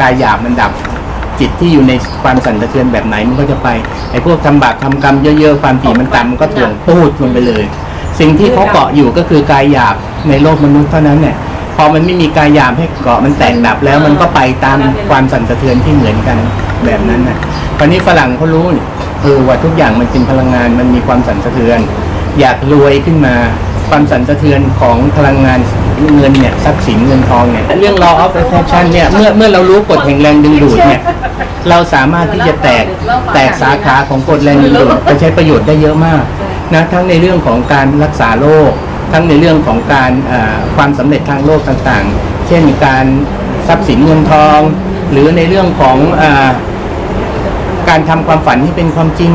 กายหยาบมันดับจิตที่อยู่ในความสั่นสะเทือนแบบไหนมันก็จะไปไอ้พวกทำบาปทำกรรมเยอะๆความผีมันต่ำมันก็ถ่วงปูดลงไปเลย สิ่งที่เขาเกาะอยู่ก็คือกายหยาบในโลกมนุษย์เท่านั้นเนี่ยพอมันไม่มีกายหยาบให้เกาะมันแตกดับแล้วมันก็ไปตามความสั่นสะเทือนที่เหมือนกันแบบนั้นนะตอนนี้ฝรั่งเขารู้นี่เออว่าทุกอย่างมันเป็นพลังงานมันมีความสั่นสะเทือน อยากรวยขึ้นมาความสั่นสะเทือนของพลังงาน เงินเนี่ยทรัพย์สินเงินทองเนี่ยเรื่อง law of attraction เนี่ยเมื่อเมื่อเรารู้กฎแห่งแรงดึงดูดเนี่ยเราสามารถที่จะแตกแตกสาขาของกฎแรงดึงดูดไปใช้ประโยชน์ได้เยอะมากนะทั้งในเรื่องของการรักษาโรคทั้งในเรื่องของการความสำเร็จทางโลกต่างๆ เช่นการทรัพย์สินเงินทอง หรือในเรื่องของอการทำความฝันให้เป็นความจริง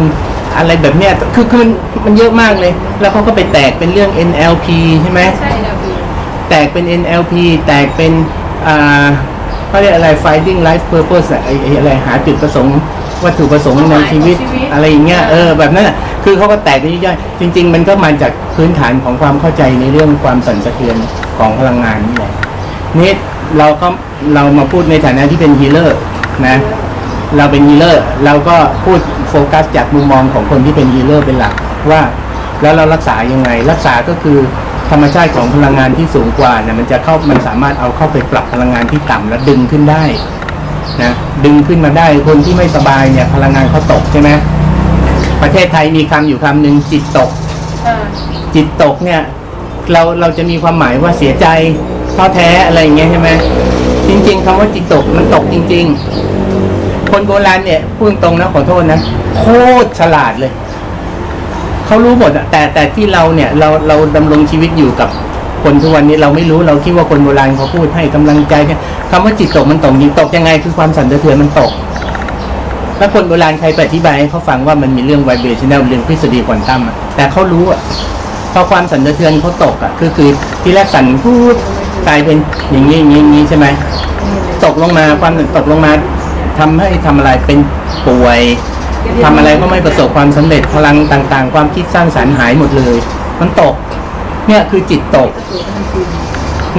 อะไรแบบเนี้ยคือคือมันมันเยอะมากเลย แล้วเขาก็ไปแตกเป็นเรื่อง NLP ใช่ไหมใช่ แล้วพี่แตกเป็น NLP แตกเป็นอ่าเขาเรียกอะไร finding life purpose อะไอ้ไอ้อะไรหาจุดประสงค์วัตถุประสงค์ในชีวิตอะไรอย่างเงี้ยเออแบบนั้นอะคือเขาก็แตกไปย่อยๆจริง ๆ มันก็มาจากพื้นฐานของความเข้าใจในเรื่องความสั่นสะเทือนของพลังงานนี่แหละนี่เราก็เรามาพูดในฐานะที่เป็นฮีเลอร์นะเราเป็นฮีเลอร์เราก็พูดโฟกัสจากมุมมองของคนที่เป็นฮีเลอร์เป็นหลักว่า แล้วเรารักษายังไง รักษาก็คือ ธรรมชาติของพลังงานที่สูงกว่าเนี่ยมันจะเข้ามันสามารถเอาเข้าไปปรับพลังงานที่ต่ำแล้วดึงขึ้นได้นะดึงขึ้นมาได้คนที่ไม่สบายเนี่ยพลังงานเขาตกใช่ไหมประเทศไทยมีคำอยู่คำหนึ่งจิตตกอ่าจิตตกเนี่ย เราเราจะมีความหมายว่าเสียใจท้อแท้อะไรอย่างเงี้ยใช่ไหมจริง ๆคำว่าจิตตกมันตกจริง ๆ คนโบราณเนี่ยพูดตรงนะขอโทษนะโคตรฉลาดเลย เขารู้หมดอะแต่แต่ที่เราเนี่ยเราเราดำรงชีวิตอยู่กับคนทุกวันนี้เราไม่รู้เราคิดว่าคนโบราณเขาพูดให้กำลังใจเนี่ยคำว่าจิตตกมันตกจริงตกยังไงคือความสั่นสะเทือนมันตกแล้วคนโบราณใครไปอธิบายให้เขาฟังว่ามันมีเรื่อง vibrational เรื่องทฤษฎีควอนตัมอะแต่เขารู้อะพอความสั่นสะเทือนเขาตกอะคือคือที่แรกสั่นพูดกลายเป็นอย่างนี้อย่างนี้อย่างนี้ใช่ไหมตกลงมาความตกลงมาทำให้ทำอะไรเป็นป่วย ทำอะไรก็ไม่ประสบความสำเร็จพลังต่างๆ ความคิดสร้างสรรค์หายหมดเลย มันตก เนี่ยคือจิตตก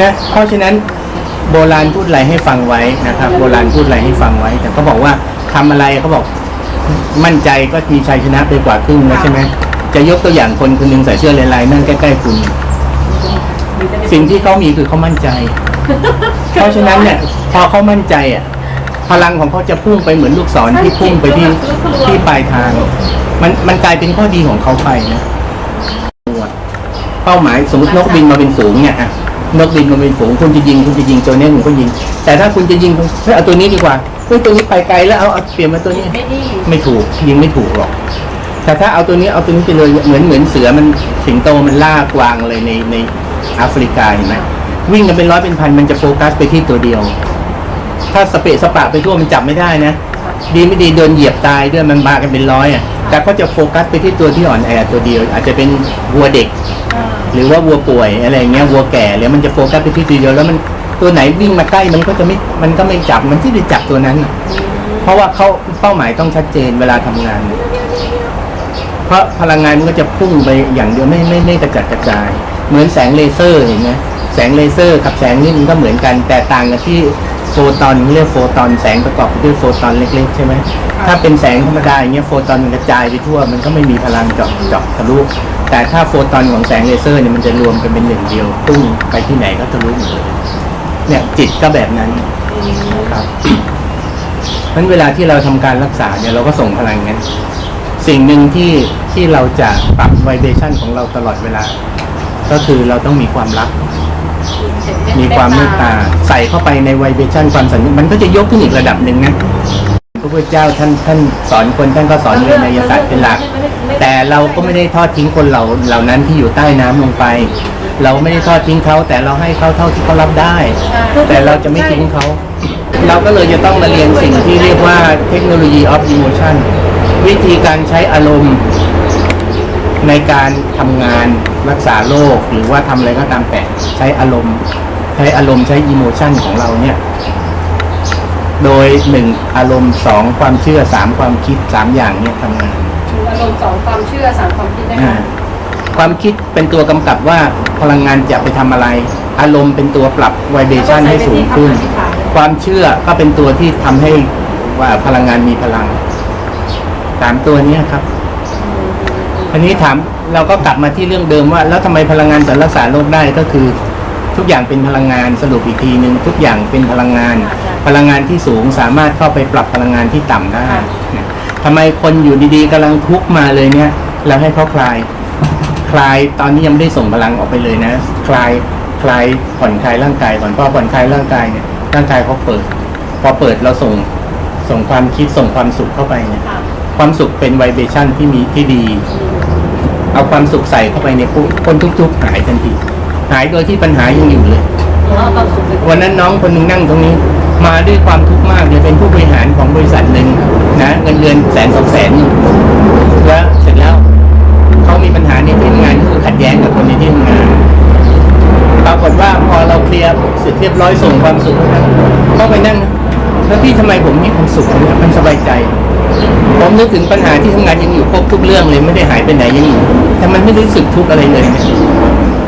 นะเพราะฉะนั้นโบราณพูดอะไรให้ฟังไว้นะครับ โบราณพูดอะไรให้ฟังไว้ แต่เขาบอกว่าทำอะไรเขาบอกมั่นใจก็มีชัยชนะไปกว่าครึ่งแล้วใช่ไหมจะยกตัวอย่างคนคนหนึงใส่เสื้อลายๆนั่งใกล้ๆคุณ สิ่งที่เขามีคือเขามั่นใจ เพราะฉะนั้นเนี่ยพอเขามั่นใจอะ พลังของเขาจะพุ่งไปเหมือนลูกศรที่พุ่งไปที่ที่ปลายทาง มันมันกลายเป็นข้อดีของเขาไปนะเป้าหมายสมมตินกบินมาเป็นฝูงเนี่ยอะนกบินมาเป็นฝูงคุณจะยิงคุณจะยิงตัวเนี้ยคุณก็ยิง แต่ถ้าคุณจะยิงคุณเฮ้ยเอาตัวนี้ดีกว่าเฮ้ยตัวนี้ไปไกลแล้วเอาเอาเปลี่ยนมาตัวนี้ไม่ดีไม่ถูกยิงไม่ถูกหรอกแต่ถ้าเอาตัวนี้เอาตัวนี้ไปเลยเหมือนเหมือนเสือมันสิงโตมันล่ากวางเลยในในแอฟริกาเห็นไหมวิ่งกันเป็นร้อยเป็นพันมันจะโฟกัสไปที่ตัวเดียว ถ้าสเปะสปะไปทั่วมันจับไม่ได้นะ ดีไม่ดีโดนเหยียบตายด้วยมันมากันเป็นร้อยอะ แต่เขาจะโฟกัสไปที่ตัวที่อ่อนแอตัวเดียว อาจจะเป็นวัวเด็กอ่าหรือว่าวัวป่วยอะไรอย่างเงี้ยวัวแก่แล้วมันจะโฟกัสไปที่ตัวเดียวแล้วมันตัวไหนวิ่งมาใกล้มันก็จะไม่มันก็ไม่จับมันที่จะจับตัวนั้นน่ะเพราะว่าเขาเป้าหมายต้องชัดเจนเวลาทำงาน เพราะพลังงานมันก็จะพุ่งไปอย่างเดียวไม่ไม่ไม่กระจัดกระจาย เหมือนแสงเลเซอร์เห็นไหมแสงเลเซอร์กับแสงนี่มันก็เหมือนกัน แต่ต่างกันที่ โฟตอนเรียกโฟตอนแสงประกอบไปด้วยโฟตอนเล็ก ๆ ใช่ไหมถ้าเป็นแสงธรรมดาอย่างเงี้ยโฟตอนมันกระจายไปทั่ว มันก็ไม่มีพลังเจาะเจาะทะลุแต่ถ้าโฟตอนของแสงเลเซอร์เนี่ยมันจะรวมกันเป็นหนึ่งเดียวพุ่งไปที่ไหนก็ทะลุหมดเลยเนี่ยจิตก็แบบนั้นครับเพราะฉะนั้นเวลาที่เราทำการรักษาเนี่ยเราก็ส่งพลังนั้นสิ่งหนึ่งที่ที่เราจะปรับไวเบชันของเราตลอดเวลา ก็คือเราต้องมีความรัก มีความเมตตาใส่เข้าไปในไวเบชันความสัญญามันก็จะยกขึ้นอีกระดับหนึ่งนะพระพุทธเจ้าท่านท่านสอนคนท่านก็สอนเรื่องนยศาสตร์เป็นหลัก แต่เราก็ไม่ได้ทอดทิ้งคนเหล่าเหล่านั้นที่อยู่ใต้น้ำลงไป เราไม่ได้ทอดทิ้งเขาแต่เราให้เขาเท่าที่เขารับได้ แต่เราจะไม่ทิ้งเขา เราก็เลยจะต้องมาเรียนสิ่งที่เรียกว่าเทคโนโลยี of emotion วิธีการใช้อารมณ์ในการทำงานรักษาโรคหรือว่าทำอะไรก็ตามแต่ใช้อารมณ์ ใช้อารมณ์ใช้อิโมชันของเราเนี่ย โดยหนึ่งอารมณ์สองความเชื่อสามความคิดสามอย่างเนี่ยทำงานคืออารมณ์สองความเชื่อสามความคิดนะอ่าคะความคิดเป็นตัวกำกับว่าพลังงานจะไปทำอะไร อารมณ์เป็นตัวปรับไวเบชันให้สูงขึ้นคความเชื่อก็เป็นตัวที่ทำให้ว่าพลังงานมีพลังสามตัวเนี้ยครับอันนี้ถามเราก็กลับมาที่เรื่องเดิมว่า แล้วทำไมพลังงานจะรักษาโรคได้ก็คือ ทุกอย่างเป็นพลังงานสรุปอีกทีหนึ่งทุกอย่างเป็นพลังงาน พลังงานที่สูงสามารถเข้าไปปรับพลังงานที่ต่ำได้นะทำไมคนอยู่ดีๆกำลังทุกข์มาเลยเนี่ยเราให้เขาคลาย คลายตอนนี้ยังไม่ได้ส่งพลังออกไปเลยนะ คลายคลายผ่อนคลายร่างกายก่อนพอผ่อนคลายร่างกายเนี่ยร่างกายเขาเปิด พอเปิดเราส่งส่งความคิดส่งความสุขเข้าไปเนี่ยค่ะความสุขเป็นไวเบชั่นที่มีที่ดี เอาความสุขใส่เข้าไปในยปุ๊บคนทุกข์ๆหายทันที หายโดยที่ปัญหายังอยู่เลยแล้วเอาความสุขไปวันนั้นน้องคนหนึ่งนั่งตรงนี้ มาด้วยความทุกข์มากเลยเป็นผู้บริหารของบริษัทหนึ่งนะเงินเดือนแสนสองแสนอยู่แล้วเสร็จแล้วเขามีปัญหาในที่ทำงานก็คือขัดแย้งกับคนในที่ทำงานปรากฏว่าพอเราเคลียร์เสร็จเรียบร้อยส่งความสุขให้เขาก็ไปนั่งแล้วพี่ทำไมผมมีความสุขเนี่ยมันสบายใจ ผมนึกถึงปัญหาที่ทำงานยังอยู่ครบทุกเรื่องเลยไม่ได้หายไปไหนยังอยู่แต่มันไม่รู้สึกทุกข์อะไรเลยเนี่ย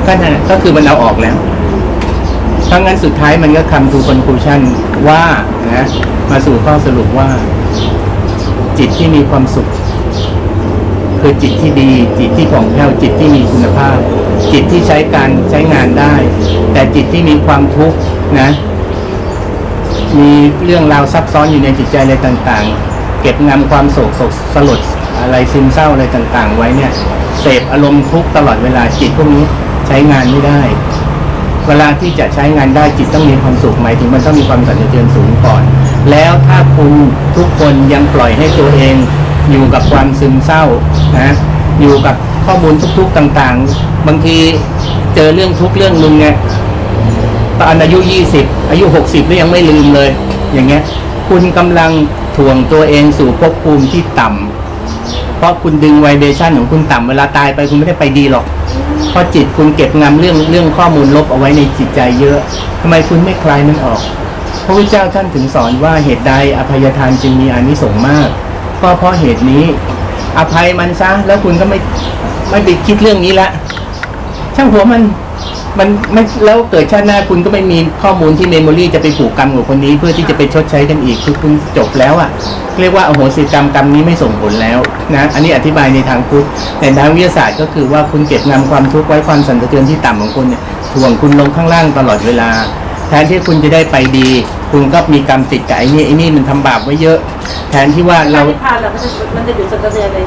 ก็นั่นก็คือมันเอาออกแล้วถ้างั้นสุดท้ายมันก็คำ to conclusion ว่านะมาสู่ข้อสรุปว่า จิตที่มีความสุข คือจิตที่ดี จิตที่ของแผ้วจิตที่มีคุณภาพ จิตที่ใช้การใช้งานได้ แต่จิตที่มีความทุกข์นะ มีเรื่องราวซับซ้อนอยู่ในจิตใจอะไรต่างๆ เก็บงำความโศกโศกสลดอะไรซึมเศร้าอะไรต่าง ๆ ไว้เนี่ยเสพอารมณ์ทุกข์ตลอดเวลาจิตพวกนี้ ใช้งานไม่ได้ เวลาที่จะใช้งานได้จิตต้องมีความสุขหมายถึงมันต้องมีความสั่นสะเทือนสูงก่อน แล้วถ้าคุณทุกคนยังปล่อยให้ตัวเอง อยู่กับความซึมเศร้านะอยู่กับข้อมูลทุกๆต่างๆ บางทีเจอเรื่องทุกเรื่องนึงเนี่ยตอนอายุ 20 อายุ 60แล้วยังไม่ลืมเลย อย่างเงี้ย คุณกำลังถ่วงตัวเองสู่ภพภูมิที่ต่ำเพราะคุณดึงไวเบชั่นของคุณต่ำเวลาตายไปคุณไม่ได้ไปดีหรอก พราะจิตคุณเก็บงำเรื่องเรื่องข้อมูลลบเอาไว้ในจิตใจเยอะทำไมคุณไม่คลายมันออก พระพุทธเจ้าท่านถึงสอนว่าเหตุใดอภัยทานจึงมีอานิสงส์มากก็เพราะเหตุนี้ อภัยมันซะแล้วคุณก็ไม่ไม่ไปคิดเรื่องนี้ละช่างหัวมัน มันไม่แล้วเกิดชาติหน้าคุณก็ไม่มีข้อมูลที่เมมโมรีจะไปผูกกรรมกับคนนี้ เพื่อที่จะไปชดใช้กันอีกคือคุณจบแล้วอะ่ะ เรียกว่าอโหสิกรรมกรรมนี้ไม่ส่งผลแล้วนะอันนี้อธิบายในทางพุทธแต่ทางวิทยาศาสตร์ก็คือว่าคุณเก็บงำความทุกข์ไว้ความสันสะเทือนที่ต่ำของคุณเนี่ยถ่วงคุณลงข้างล่างตลอดเวลา แทนที่คุณจะได้ไปดี คุณก็มีกรรมติดกับไอ้นี่ไอ้นี่มันทำบาปไว้เยอะ แทนที่ว่าเรา นิพพานแล้วมันจะมันจะอยู่สักกระเทือนเลย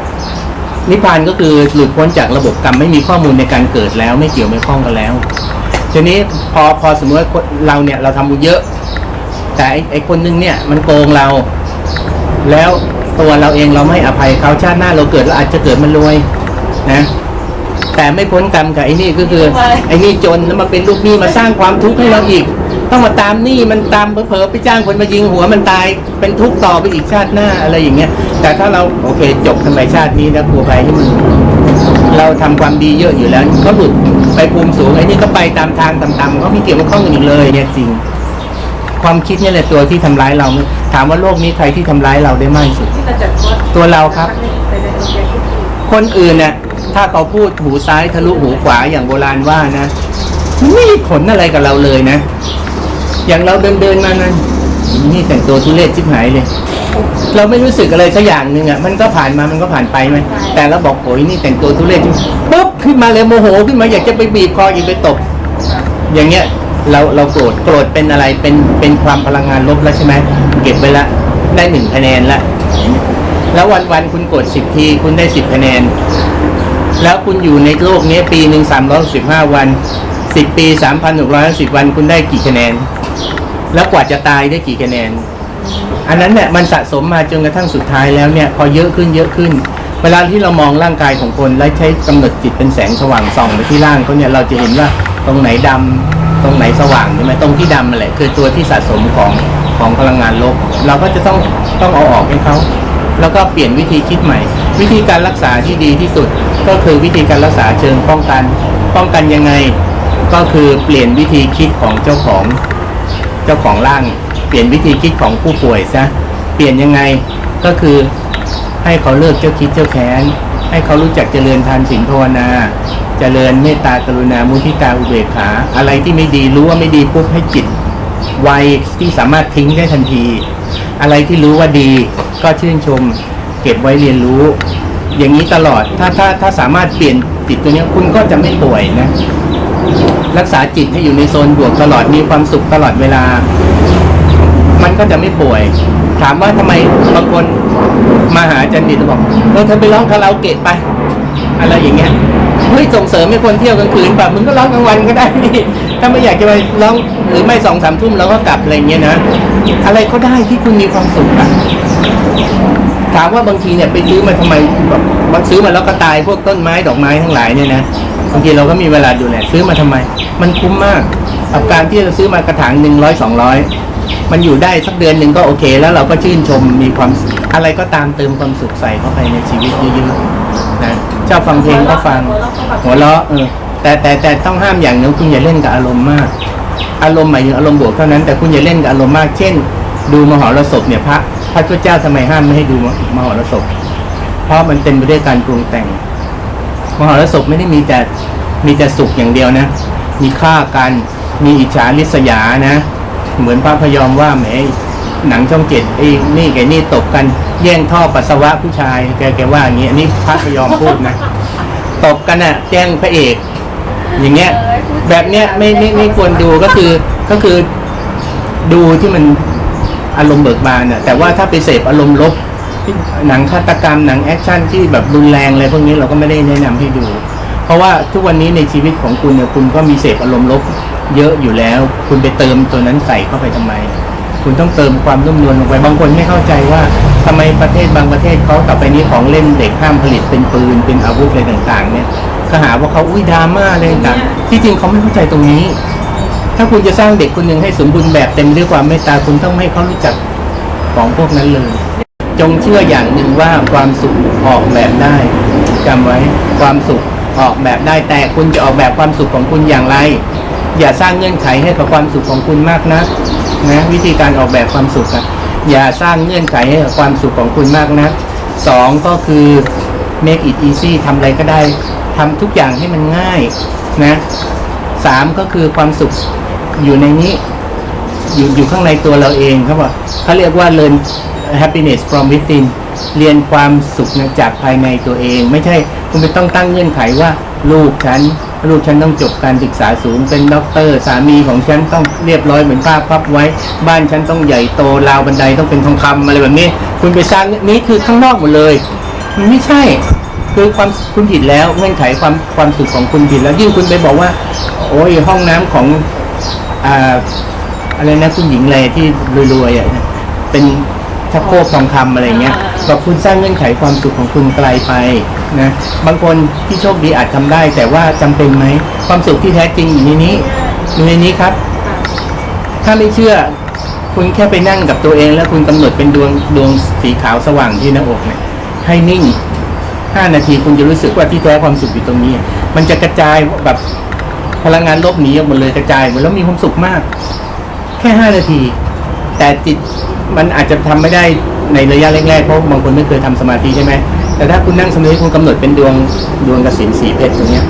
นิพพานก็คือหลุดพ้นจากระบบกรรมไม่มีข้อมูลในการเกิดแล้ว ไม่เกี่ยวไม่ข้องกันแล้ว ทีนี้พอพอสมมติว่าคนเราเนี่ยเราทำบุญเยอะ แต่ไอ้ไอ้คนนึงเนี่ยมันโกงเรา แล้วตัวเราเองเราไม่อภัยเขาชาติหน้าเราเกิดเราอาจจะเกิดมันรวยนะแต่ไม่พ้นกรรมกับไอ้นี่ก็คือไอ้นี่จนแล้วมาเป็นลูกหนี้มาสร้างความทุกข์ให้เราอีก ต้องมาตามหนี้มันตามเผลอไปจ้างคนมายิงหัวมันตายเป็นทุกข์ต่อไปอีกชาติหน้าอะไรอย่างเงี้ย แต่ถ้าเราโอเคจบกันไปชาตินี้นะกลัวไปที่มันเราทำความดีเยอะอยู่แล้วก็หลุดไปภูมิสูงไอ้นี่ก็ไปตามทางต่ำๆเขาไม่เกี่ยวไม่ข้องกันอีกเลยเนี่ยจริง ความคิดนี่แหละตัวที่ทำร้ายเรา ถามว่าโลกนี้ใครที่ทำร้ายเราได้มากที่สุด ตัวเราครับ คนอื่นเนี่ยถ้าเขาพูดหูซ้ายทะลุหูขวาอย่างโบราณว่านะ ไม่มีผลอะไรกับเราเลยนะ อย่างเราเดินเดินๆมานั้นนี่แต่งตัวทุเรศชิบหายเลย เราไม่รู้สึกอะไรสักอย่างหนึ่งอะมันก็ผ่านมามันก็ผ่านไปไหมแต่เราบอกโอ้ยนี่แต่งตัวทุเรศปุ๊บขึ้นมาเลยโมโหขึ้นมาอยากจะไปบีบคออีกไปตบอย่างเงี้ยเราเราโกรธโกรธเป็นอะไรเป็นเป็นความพลังงานลบแล้วใช่ไหมเก็บไว้ละ ได้หนึ่งคะแนนละ แล้ววันวันๆคุณโกรธสิบทีคุณได้สิบคะแนน แล้วคุณอยู่ในโลกนี้ปีหนึ่งสามร้อยสิบห้าวัน สิบปีสามพันหกร้อยสิบวันคุณได้กี่คะแนน แล้วกว่าจะตายได้กี่คะแนน อันนั้นเนี่ยมันสะสมมาจนกระทั่งสุดท้ายแล้วเนี่ย พอเยอะขึ้นเยอะขึ้น เวลาที่เรามองร่างกายของคนแล้วใช้กำหนดจิตเป็นแสงสว่างส่องไปที่ร่างเขาเนี่ยเราจะเห็นว่าตรงไหนดำตรงไหนสว่างใช่ไหมตรงที่ดำนั่นแหละคือตัวที่สะสมของของพลังงานลบเราก็จะต้องต้องเอาออกให้เขาแล้วก็เปลี่ยนวิธีคิดใหม่ วิธีการรักษาที่ดีที่สุด ก็คือวิธีการรักษาเชิงป้องกัน ป้องกันยังไง ก็คือเปลี่ยนวิธีคิดของเจ้าของเจ้าของร่าง เปลี่ยนวิธีคิดของผู้ป่วยซะเปลี่ยนยังไงก็คือให้เขาเลิกเจ้าคิดเจ้าแค้นให้เขารู้จักเจริญทานศีลภาวนาเจริญเมตตากรุณามุทิตาอุเบกขา อะไรที่ไม่ดีรู้ว่าไม่ดีปุ๊บให้จิตไวที่สามารถทิ้งได้ทันที อะไรที่รู้ว่าดีก็ชื่นชม เก็บไว้เรียนรู้ อย่างนี้ตลอดถ้าถ้าถ้าสามารถเปลี่ยนจิตตัวนี้คุณก็จะไม่ป่วยนะ รักษาจิตให้อยู่ในโซนบวกตลอดมีความสุขตลอดเวลา มันก็จะไม่ป่วย ถามว่าทำไมบางคนมาหาอาจารย์ดิตบอกเออเธอไปร้องคาราโอเกะไป อะไรอย่างเงี้ยเฮ้ยส่งเสริมให้คนเที่ยวกลางคืนป่ะมึงก็ร้องกลางวันก็ได้นี่ถ้าไม่อยากจะไปร้องหรือไม่สองสามทุ่มเราก็กลับอะไรเงี้ยนะอะไรก็ได้ที่คุณมีความสุขอะถามว่าบางทีเนี่ยไปซื้อมาทำไมแบบบาซื้อมาแล้วก็ตายพวกต้นไม้ดอกไม้ทั้งหลายเนี่ยนะ บางทีเราก็มีเวลาดูแลซื้อมาทำไม มันคุ้มมากกับการที่เราซื้อมากระถางหนึ่งร้อยสองร้อยมันอยู่ได้สักเดือนหนึ่งก็โอเค แล้วเราก็ชื่นชมมีความอะไรก็ตามเติมความสุขใส่เข้าไปในชีวิตเยอะๆนะชอบฟังเพลงก็ฟังหัวเราะเออแต่แต่แต่ต้องห้ามอย่างหนึงคุณอย่าเล่นกับอารมณ์มาก อารมณ์หมายถึงอารมณ์บวกเท่านั้นแต่คุณอย่าเล่นกับอารมณ์มากเช่น ดูมหรสพเนี่ยพระพระพุทธเจ้าทำไมห้ามไม่ให้ดูมหรสพเพราะมันเต็มไปด้วยการปรุงแต่ง มหรสพไม่ได้มีแต่มีแต่สุขอย่างเดียวนะ มีฆ่ากัน มีอิจฉาริษยานะ เหมือนพระพยอมว่าแหมหนังช่องเจ็ดไอ้นี่แกนี่ตบกันแย่งท่อปัสสาวะผู้ชายแกแกว่าอย่างนี้อันนี้พระพยอมพูดนะตบกันอะแจ้งพระเอก อย่างเงี้ย แบบเนี้ยไม่ไม่ไม่ควรดูก็คือก็คือดูที่มันอารมณ์เบิกบานอะแต่ว่าถ้าไปเสพอารมณ์ลบ หนังฆาตกรรมหนังแอคชั่นที่แบบรุนแรงอะไรพวกนี้เราก็ไม่ได้แนะนำให้ดู เพราะว่าทุกวันนี้ในชีวิตของคุณเนี่ยคุณก็มีเสพอารมณ์ลบเยอะอยู่แล้ว คุณไปเติมตัวนั้นใส่เข้าไปทำไม คุณต้องเติมความนุ่มนวลลงไปบางคนไม่เข้าใจว่าทำไมประเทศบางประเทศเขาต่อไปนี้ของเล่นเด็กห้ามผลิตเป็นปืนเป็นอาวุธอะไรต่างๆ เนี่ยก็หาว่าเขาอุ้ยดราม่าอะไรต่างที่จริงเขาไม่เข้าใจตรงนี้ ถ้าคุณจะสร้างเด็กคนหนึ่งให้สมบูรณ์แบบเต็มด้วยความเมตตาคุณต้องให้เขารู้จักของพวกนั้นเลย จงเชื่ออย่างหนึ่งว่าความสุขออกแบบได้จำไว้ความสุขออกแบบได้แต่คุณจะออกแบบความสุขของคุณอย่างไร อย่าสร้างเงื่อนไขให้กับความสุขของคุณมากนะนะวิธีการออกแบบความสุขอะอย่าสร้างเงื่อนไขให้กับความสุขของคุณมากนะสองก็คือ make it easy ทำอะไรก็ได้ทำทุกอย่างให้มันง่ายนะสามก็คือความสุขอยู่ในนี้ อยู่อยู่ข้างในตัวเราเองเขาบอกเขาเรียกว่า learn happiness from within เรียนความสุขจากภายในตัวเอง ไม่ใช่คุณไม่ต้องตั้งเงื่อนไขว่า ลูกฉัน ลูกฉันต้องจบการศึกษาสูงเป็นด็อกเตอร์สามีของฉันต้องเรียบร้อยเหมือนป้าพับไว้ บ้านฉันต้องใหญ่โตราวบันไดต้องเป็นทองคำอะไรแบบนี้ คุณไปสร้างนี้คือข้างนอกหมดเลย มันไม่ใช่คือความคุณผิดแล้วเงื่อนไขความความสุขของคุณผิดแล้วยิ่งคุณไปบอกว่า โอ้ยห้องน้ำของอ่าอะไรนะคุณหญิงเลยที่รวยๆอะเป็น ชักโครกทองคำอะไรเงี้ยก็คุณสร้างเงื่อนไขความสุขของคุณไกลไปนะบางคนที่โชคดีอาจทำได้ แต่ว่าจำเป็นไหมความสุขที่แท้จริงอยู่ในนี้อยู่ในนี้ครับ ถ้าไม่เชื่อ คุณแค่ไปนั่งกับตัวเอง แล้วคุณกำหนดเป็นดวงดวงสีขาวสว่างที่หน้าอกเนี่ยให้นิ่งห้านาทีคุณจะรู้สึกว่าที่แท้ความสุขอยู่ตรงนี้ มันจะกระจายแบบพลังงานลบหนีออกหมดเลยกระจายหมดแล้วมีความสุขมาก แค่ห้านาที แต่จิตมันอาจจะทำไม่ได้ในระยะแรกๆเพราะบางคนไม่เคยทำสมาธิใช่ไหมแต่ถ้าคุณนั่งสมาธิคุณกำหนดเป็นดวงดวงกสินสีเพชรตรงเนี้ย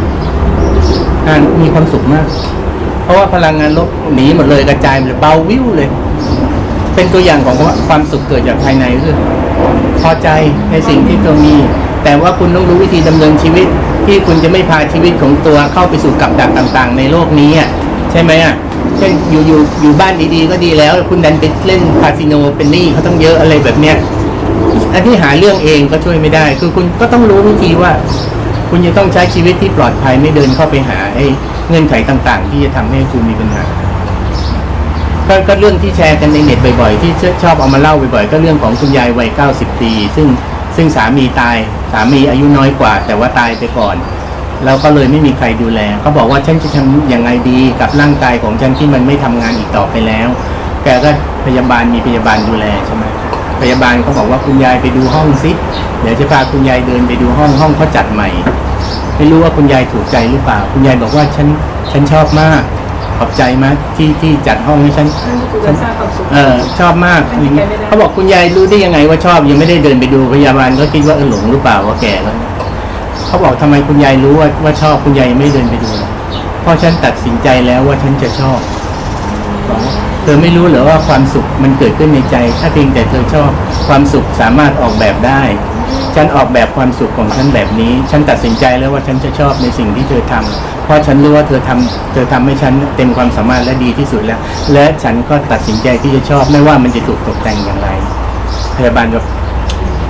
มีความสุขมาก เพราะว่าพลังงานลบหนีหมดเลยกระจายหมดเลยเบาวิวเลย เป็นตัวอย่างของว่าความสุขเกิดจากภายในคือพอใจในสิ่งที่ตัวมี แต่ว่าคุณต้องรู้วิธีดำเนินชีวิต ที่คุณจะไม่พาชีวิตของตัวเข้าไปสู่กับดักต่าง ๆ ในโลกนี้อะใช่ไหมอะ เช่นอยู่อยู่อยู่บ้านดีๆก็ดีแล้ว คุณดันไปเล่นคาสิโนเป็นหนี้เขาต้องเยอะอะไรแบบเนี้ยอันที่หาเรื่องเองก็ช่วยไม่ได้ คือคุณก็ต้องรู้วิธีว่า คุณจะต้องใช้ชีวิตที่ปลอดภัยไม่เดินเข้าไปหาไอ้เงื่อนไขต่าง ๆ ที่จะทำให้คุณมีปัญหาก็ก็เรื่องที่แชร์กันในเน็ตบ่อยๆ ที่ชอบเอามาเล่าบ่อยๆ ก็เรื่องของคุณยายวัย90ปี ซึ่งซึ่งสามีตาย สามีอายุน้อยกว่า แต่ว่าตายไปก่อน แล้วก็เลยไม่มีใครดูแลเขาบอกว่าฉันจะทำยังไงดีกับร่างกายของฉันที่มันไม่ทำงานอีกต่อไปแล้ว แกก็พยาบาลมีพยาบาลดูแลใช่ไหมพยาบาลเขาบอกว่าคุณยายไปดูห้องสิเดี๋ยวจะพาคุณยายเดินไปดูห้องห้องเขาจัดใหม่ ไม่รู้ว่าคุณยายถูกใจหรือเปล่า คุณยายบอกว่าฉันฉันชอบมากขอบใจมากที่ที่จัดห้องให้ฉันนั่นก็คือการสร้างความสุขเออชอบมากไม่มีใครไม่ได้เขาบอกคุณยายรู้ได้ยังไงว่าชอบยังไม่ได้เดินไปดูพยาบาลก็คิดว่าเออหลงหรือเปล่าว่าแก่แล้ว เขาบอกทำไมคุณยายรู้ว่าว่าชอบคุณยายไม่เดินไปดูเพราะฉันตัดสินใจแล้วว่าฉันจะชอบบอกเธอไม่รู้หรือว่าความสุขมันเกิดขึ้นในใจ ถ้าเพียงแต่เธอชอบความสุขสามารถออกแบบได้ ฉันออกแบบความสุขของฉันแบบนี้ ฉันตัดสินใจแล้วว่าฉันจะชอบในสิ่งที่เธอทำเพราะฉันรู้ว่าเธอทำเธอทำให้ฉันเต็มความสามารถและดีที่สุดแล้ว และฉันก็ตัดสินใจที่จะชอบไม่ว่ามันจะถูกตกแต่งอย่างไร พยาบาลแบบ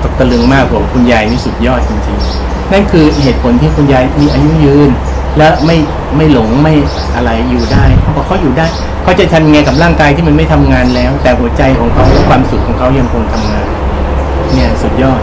ตกตะลึงมากบอกคุณยายนี่สุดยอดจริงๆ นั่นคือเหตุผลที่คุณยายมีอายุยืน และไม่ไม่หลงไม่อะไรอยู่ได้เขาบอกเขาอยู่ได้เขาจะทำไงกับร่างกายที่มันไม่ทำงานแล้ว แต่หัวใจของเขาและความสุขของเขายังคงทำงาน เนี่ยสุดยอด